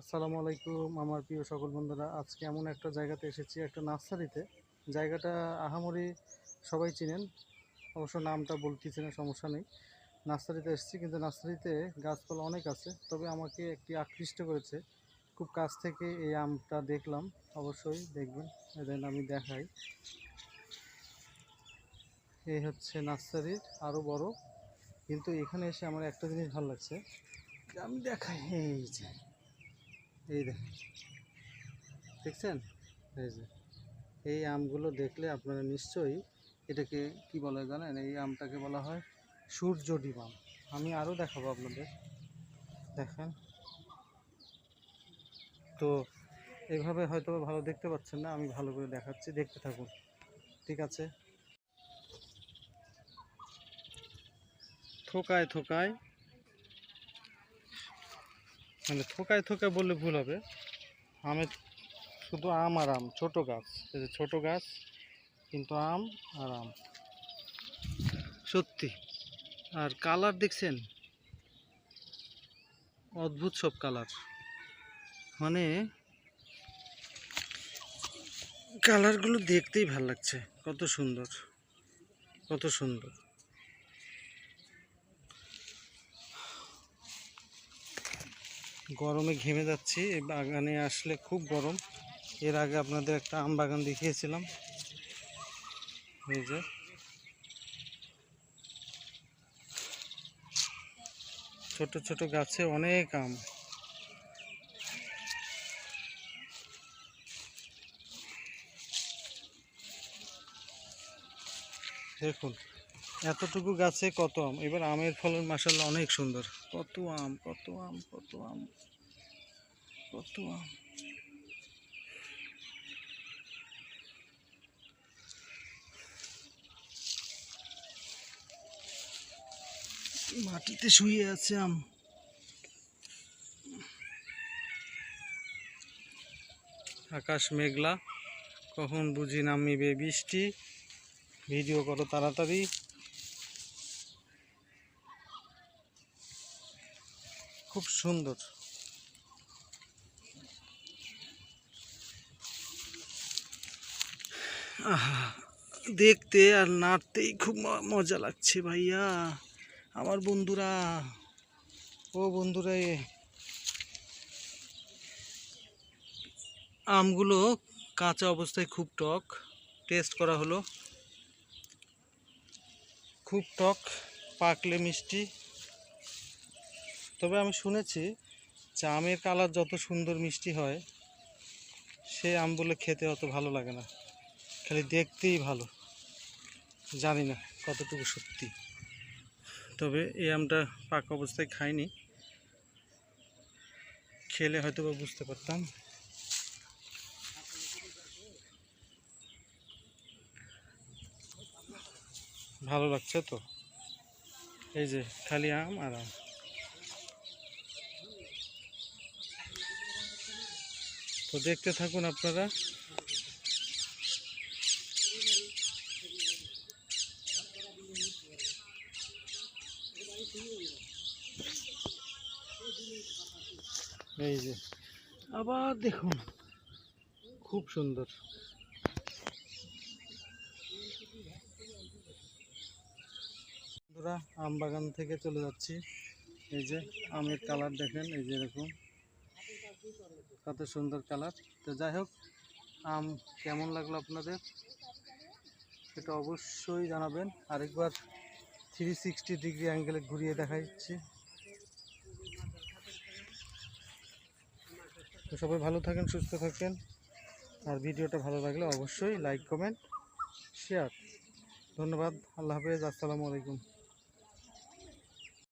আসসালামু আলাইকুম আমার প্রিয় সকল বন্ধুরা। আজকে এমন একটা জায়গাতে এসেছি, একটা নার্সারিতে। জায়গাটা আহামরি সবাই চিনেন, অবশ্য নামটা বলতেছি না, সমস্যা নেই। নার্সারিতে এসেছি, কিন্তু নার্সারিতে গাছপালা অনেক আছে, তবে আমাকে একটি আকৃষ্ট করেছে। খুব কাছ থেকে এই আমটা দেখলাম, অবশ্যই দেখবেন। দেন আমি দেখাই। এই হচ্ছে নার্সারির আরও বড়, কিন্তু এখানে এসে আমার একটা জিনিস ভালো লাগছে। আমি দেখাই, এই যে। এই দেখেন দেখছেন? এই যে, এই আমগুলো দেখলে আপনারা নিশ্চয়ই এটাকে কি বলে জানেন? এই আমটাকে বলা হয় সূর্য ডিম আম। আমি আরও দেখাবো আপনাদের। দেখেন। তো এইভাবে হয়তো ভালো দেখতে পাচ্ছেন না, আমি ভালো করে দেখাচ্ছি। দেখতে থাকুন। ঠিক আছে? থোকায় থোকায় মানে থোকায় থোকায় বললে ভুল হবে। আমের শুধু আম আর আম, ছোট গাছ। এই যে ছোট গাছ, কিন্তু আম আর আম। সত্যি। আর কালার দেখছেন? অদ্ভুত সব কালার। মানে কালারগুলো দেখতেই ভালো লাগছে। কত সুন্দর। কত সুন্দর। গরমে ঘেমে যাচ্ছি। এই বাগানে আসলে খুব গরম। এর আগে আপনাদের একটা আম বাগান দেখিয়েছিলাম। এই যে। ছোট ছোট গাছে অনেক আম। দেখুন। এতটুকু গাছে কত আম? এবার আমের ফলন মাসাল্লাহ অনেক সুন্দর। কত আম কত আম কত আম কত আম। মাটিতে শুয়ে আছে আম। আকাশ মেঘলা কখন বুঝি নামিবে বৃষ্টি। ভিডিও করো তাড়াতাড়ি। খুব সুন্দর। দেখতে আর নাড়তেই খুব মজা লাগছে ভাইয়া। আমার বন্ধুরা, ও বন্ধুরা আমগুলো কাঁচা অবস্থায় খুব টক। টেস্ট করা হলো। খুব টক, পাকলে মিষ্টি। তবে আমি শুনেছি যে আমের কালার যত সুন্দর মিষ্টি হয়, সে আমগুলো খেতে অত ভালো লাগে না। খালি দেখতেই ভালো। জানি না কতটুকু সত্যি। তবে এই আমটা পাকা অবস্থায় খাইনি। খেলে হয়তো বা বুঝতে পারতাম। ভালো লাগছে তো? এই যে খালি আম আর আম। তো দেখতে থাকুন আপনারা। এই যে, আবার দেখুন, খুব সুন্দর। বন্ধুরা আম বাগান থেকে চলে যাচ্ছি। এই যে, আমের কালার দেখেন, এই যে এরকম। কত সুন্দর কালার। তো যাই হোক, আম কেমন লাগল আপনাদের? সেটা অবশ্যই জানাবেন। আরেকবার থ্রি সিক্সটি ডিগ্রি অ্যাঙ্গেলে ঘুরিয়ে দেখাচ্ছি। তো সবাই ভালো থাকেন, সুস্থ থাকেন। আর ভিডিওটা ভালো লাগলে অবশ্যই লাইক কমেন্ট শেয়ার ধন্যবাদ। আল্লাহ হাফেজ। আসসালামু আলাইকুম।